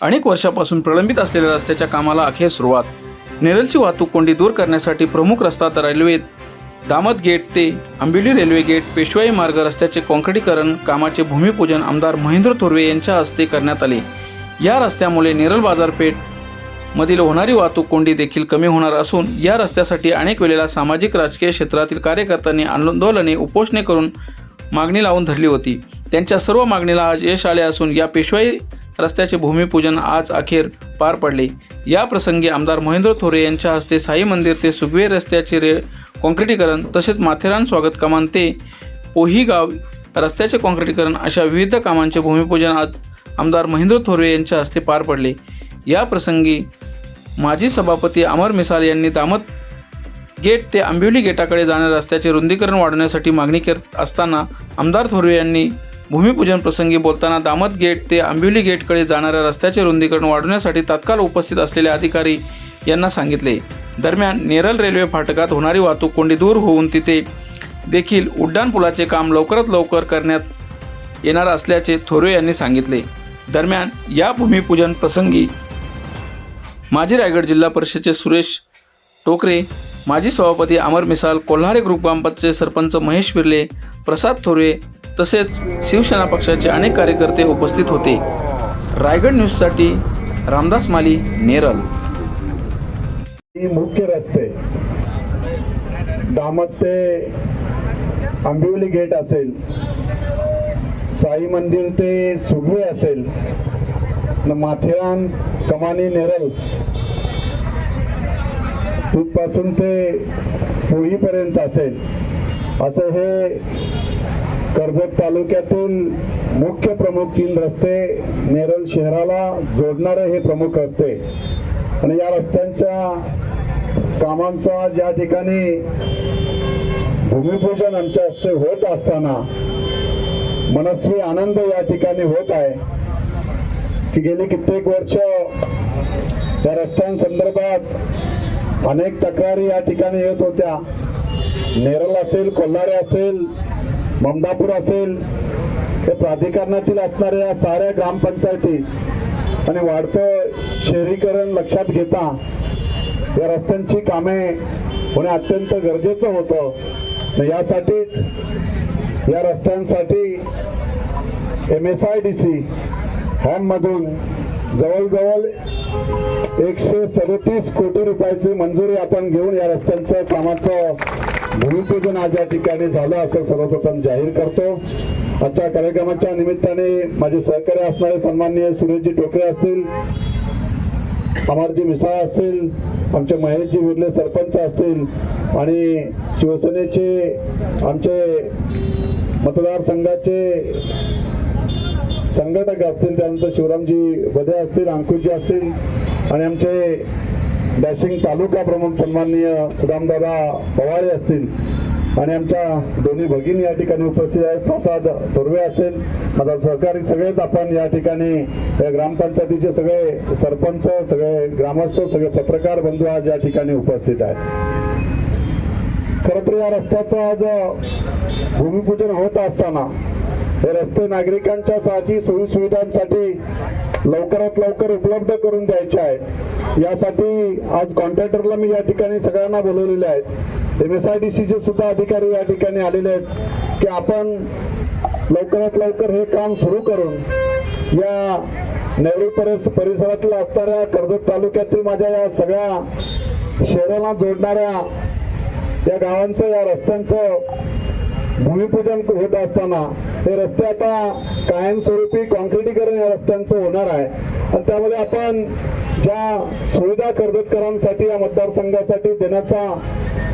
अनेक वर्षापासून प्रलंबित असलेल्या रस्त्याच्या कामाला अखेर सुरुवात. नेरलची वाहतूक कोंडी दूर करण्यासाठी प्रमुख रस्ता तर रेल्वे दामत गेट ते आंबिली रेल्वे गेट पेशवाई मार्ग रस्त्याचे काँक्रिटीकरण कामाचे भूमिपूजन आमदार महेंद्र थोरवे यांच्या हस्ते करण्यात आले. या रस्त्यामुळे नेरल बाजारपेठ मधील होणारी वाहतूक कोंडी देखील कमी होणार असून या रस्त्यासाठी अनेक वेळेला सामाजिक राजकीय क्षेत्रातील कार्यकर्त्यांनी आंदोलने उपोषणे करून मागणी लावून धरली होती. त्यांच्या सर्व मागणीला आज यश आले असून या पेशवाई रस्त्याचे भूमिपूजन आज अखेर पार पडले. या प्रसंगी आमदार महेंद्र थोरे यांच्या हस्ते साई मंदिर ते सुगवे रस्त्याचे रे काँक्रिटीकरण तसेच माथेरान स्वागत कमान ते पोहीगाव रस्त्याचे काँक्रिटीकरण अशा विविध कामांचे भूमिपूजन आज आमदार महेंद्र थोरे यांच्या हस्ते पार पडले. या प्रसंगी माजी सभापती अमर मिसाल यांनी दामत गेट ते आंबिवली गेटाकडे जाणाऱ्या रस्त्याचे रुंदीकरण वाढवण्यासाठी मागणी करत असताना आमदार थोरवे यांनी भूमिपूजन प्रसंगी बोलताना दामत गेट ते आंबिवली गेटकडे जाणाऱ्या रस्त्याचे रुंदीकरण वाढवण्यासाठी तात्काळ उपस्थित असलेले अधिकारी यांना सांगितले. दरम्यान नेरल रेल्वे फाटकात होणारी वाहतूक कोंडी दूर होऊन तिथे देखील उड्डाणपुलाचे काम लवकरात लवकर करण्यात येणार असल्याचे थोरवे यांनी सांगितले. दरम्यान या भूमिपूजन प्रसंगी माजी रायगड जिल्हा परिषदेचे सुरेश टोकरे माजी सभापती अमर मिसाल कोल्हारे ग्रुप ग्रामपंचायत सरपंच महेश बिर्ले प्रसाद थोरवे तसेच शिवसेना पक्षाचे अनेक कार्यकर्ते उपस्थित होते. रायगड न्यूजसाठी रामदास माली नेरल. ही मुख्य रस्ते दामत ते आंबिवली गेट असेल साई मंदिर ते सुगवे असेल न माथेरान कमानी नेरल तिथपासून ते पोळीपर्यंत असेल. असं हे कर्जत तालुक्यातील मुख्य प्रमुख तीन रस्ते नेरल शहराला जोडणारे हे प्रमुख रस्ते. आणि या रस्त्यांच्या कामांचा ज्या ठिकाणी भूमिपूजन आमच्या हस्ते होत असताना मनस्वी आनंद या ठिकाणी होत आहे की गेली कित्येक वर्ष त्या रस्त्यांसंदर्भात अनेक तक्रारी या ठिकाणी येत होत्या. नेरल असेल कोल्हारे असेल ममदापूर असेल हे प्राधिकरणातील असणाऱ्या साऱ्या ग्रामपंचायती आणि वाढतं शहरीकरण लक्षात घेता या रस्त्यांची कामे होणे अत्यंत गरजेचं होतं. तर यासाठीच या रस्त्यांसाठी M S I D C हॅममधून जवळजवळ एकशे सदतीस कोटी रुपयाची मंजुरी आपण घेऊन या रस्त्यांचं कामाचं भूमिपूजन आज या ठिकाणी झालं असं सर्वप्रथम जाहीर करतो. आजच्या कार्यक्रमाच्या निमित्ताने माझे सहकार्य असणारे सन्माननीय सुरेशजी टोकरे असतील अमरजी मिसाळ असतील आमचे महेशजी विर्ले सरपंच असतील आणि शिवसेनेचे आमचे मतदारसंघाचे संघटक असतील त्यानंतर शिवरामजी बदे असतील अंकुशजी असतील आणि आमचे डॅशिंग तालुका प्रमुख सन्माननीय सुदामदादा पवाळे असतील आणि आमच्या दोन्ही भगिनी या ठिकाणी उपस्थित आहेत. प्रसाद तोरवे असेल माझा सहकारी सगळेच आपण या ठिकाणी ग्रामपंचायतीचे सगळे सरपंच सगळे ग्रामस्थ सगळे पत्रकार बंधू आज या ठिकाणी उपस्थित आहेत. खरं तर या रस्त्याचं आज भूमिपूजन होत असताना हे रस्ते नागरिकांच्या साठी सोयी सुविधांसाठी लवकरात लवकर उपलब्ध करून द्यायचे आहेत. यासाठी आज कॉन्ट्रॅक्टरला मी या ठिकाणी सगळ्यांना बोलवलेले आहेत. एम एस आय डी सीचे सुद्धा अधिकारी या ठिकाणी आलेले आहेत की आपण लवकरात लवकर हे काम सुरू करून या नेहरू परिस परिसरातील असणाऱ्या कर्जत तालुक्यातील माझ्या या सगळ्या शहराला जोडणाऱ्या या गावांचं या रस्त्यांचं भूमिपूजन होत असताना हे रस्ते आता कायमस्वरूपी कॉन्क्रिटीकरण या रस्त्यांचं होणार आहे. आणि त्यामध्ये आपण ज्या सुविधा कर्जतकरांसाठी या मतदारसंघासाठी देण्याचा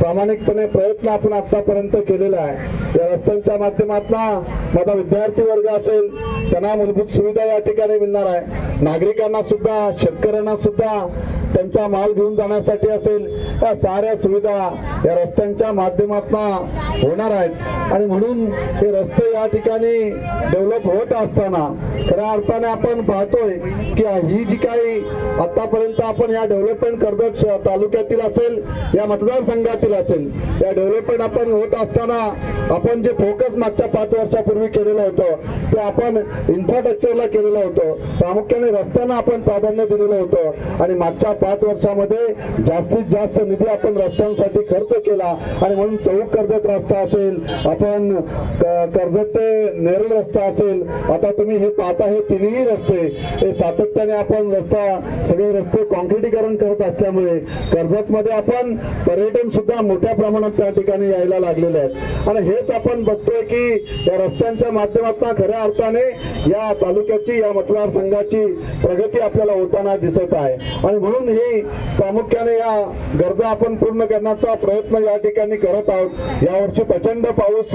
प्रामाणिकपणे प्रयत्न आपण आतापर्यंत केलेला आहे. या रस्त्यांच्या माध्यमातून माझा विद्यार्थी वर्ग असेल त्यांना मूलभूत सुविधा या ठिकाणी मिळणार आहे. नागरिकांना सुद्धा शेतकऱ्यांना सुद्धा त्यांचा माल घेऊन जाण्यासाठी असेल या साऱ्या सुविधा या रस्त्यांच्या माध्यमातून होणार आहेत. आणि म्हणून हे रस्ते या ठिकाणी डेव्हलप होत असताना खऱ्या अर्थाने आपण पाहतोय की ही जी काही आतापर्यंत आपण या डेव्हलपमेंट कर्जत श- तालुक्यातील असेल या मतदारसंघातील असेल. त्या डेव्हलपमेंट आपण होत असताना आपण जे फोकस मागच्या पाच वर्षापूर्वी केलेलं होतं ते आपण इन्फ्रास्ट्रक्चरला केलेलं होतं. प्रामुख्याने रस्त्यांना आपण प्राधान्य दिलेलं होतं. आणि मागच्या पाच वर्षामध्ये जास्तीत जास्त निधी आपण रस्त्यांसाठी खर्च केला. आणि म्हणून चौक कर्जत रस्ता असेल आपण कर्जत ते नेरळ रस्ता असेल. आता तुम्ही हे पाहता हे तिन्ही रस्ते हे सातत्याने आपण रस्ता सगळे रस्ते कॉन्क्रिटीकरण करत असल्यामुळे कर्जतमध्ये आपण पर्यटन सुद्धा मोठ्या प्रमाणात त्या ठिकाणी यायला लागलेले आहेत. आणि हेच आपण बघतोय की या रस्त्यांच्या माध्यमातून खऱ्या अर्थाने या तालुक्याची या मतदारसंघाची प्रगती आपल्याला होताना दिसत आहे. आणि म्हणून ही प्रामुख्याने या गरजा आपण पूर्ण करण्याचा प्रयत्न या ठिकाणी करत आहोत. यावर्षी प्रचंड पाऊस